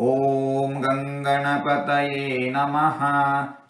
ॐ गङ्गणपतये नमः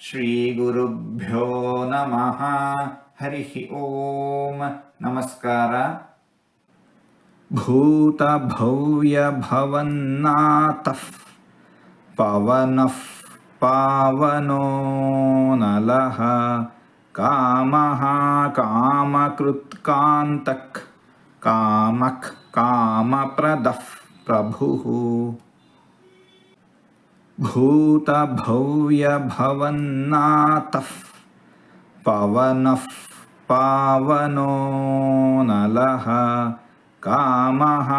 श्रीगुरुभ्यो नमः। हरिः ॐ नमस्कार। नमस्कारभूतभव्यभवन्नाथः पवनः पावनो नलः कामः कामकृत्कान्तक् कामः कामप्रदः प्रभुः। भूतभव्यभवन्नातः पवनः पावनो नलः कामः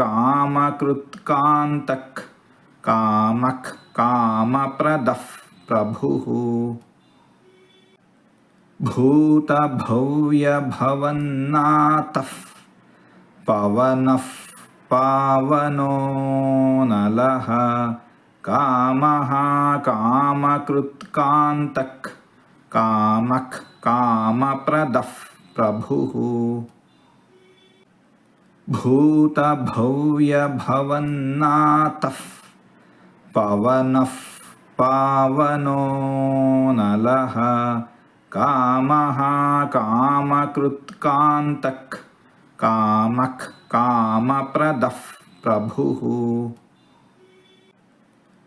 कामकृत्कान्तक् कामक् कामप्रदः प्रभुः। भूतभव्यभवन्नातः पवनः पावनो नलः कामः कामकृत्कान्तक् कामक् कामप्रदः प्रभुः। भूतभव्यभवन्नातः पवनः पावनो नलः। कामः कामकृत्कान्तक् कामक् कामप्रदः प्रभुः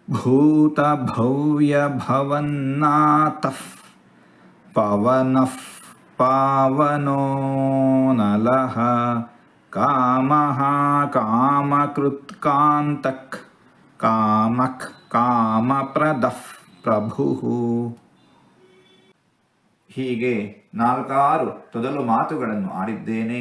भूतभव्यभवन्नातः पवनः पावनो नलः कामः कामकृत्कान्तक् कामक् ಕಾಮಪ್ರದಃ ಪ್ರಭುಃ ಹೀಗೆ ನಾಲ್ಕಾರು ತೊದಲು ಮಾತುಗಳನ್ನು ಆಡಿದ್ದೇನೆ